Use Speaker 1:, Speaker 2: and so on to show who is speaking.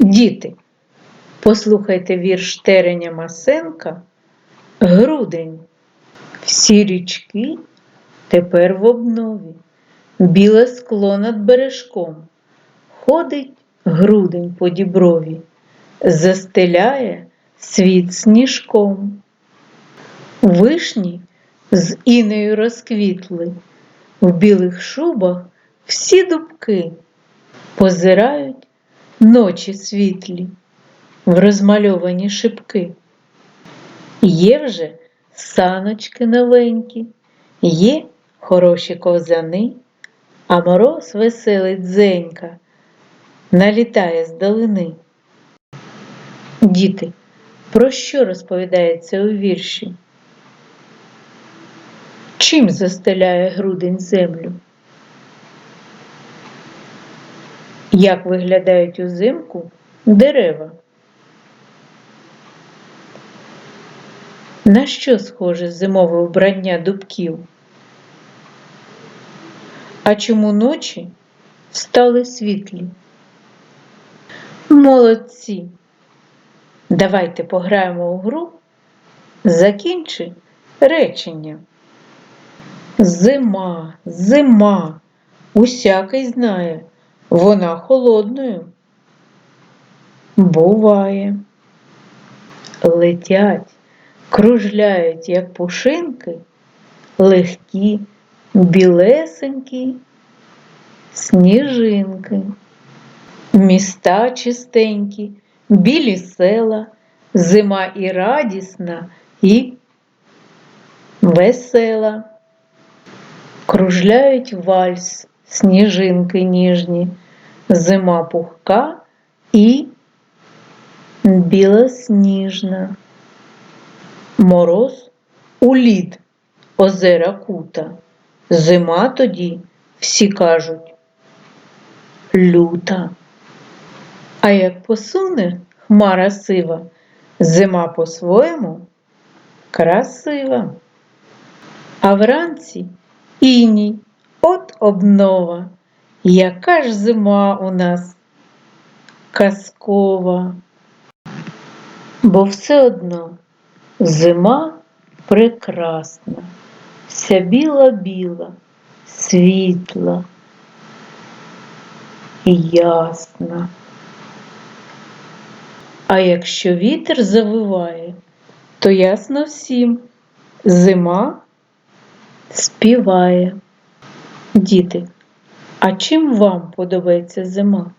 Speaker 1: Діти, послухайте вірш Тереня Масенка Грудень. Всі річки тепер в обнові, біле скло над бережком. Ходить грудень по діброві, застеляє світ сніжком. Вишні з інею розквітли, в білих шубах всі дубки позирають ночі світлі в розмальовані шибки. Є вже саночки новенькі, є хороші ковзани, а мороз веселий дзенька налітає з долини. Діти, про що розповідається у вірші? Чим застеляє грудень землю? Як виглядають узимку дерева? На що схоже зимове вбрання дубків? А чому ночі стали світлі? Молодці! Давайте пограємо у гру. Закінчи речення. Зима, зима, усякий знає, вона холодною. Буває. Летять, кружляють, як пушинки, легкі, білесенькі сніжинки. Міста чистенькі, білі села, зима і радісна, і весела. Кружляють вальс, сніжинки ніжні, зима пухка і білосніжна. Мороз у лід озера кута. Зима тоді, всі кажуть, люта. А як посуне хмара сива, зима по-своєму красива. А вранці іній от обнова, яка ж зима у нас казкова. Бо все одно зима прекрасна, вся біла-біла, світла і ясна. А якщо вітер завиває, то ясно всім зима співає. Діти, а чим вам подобається зима?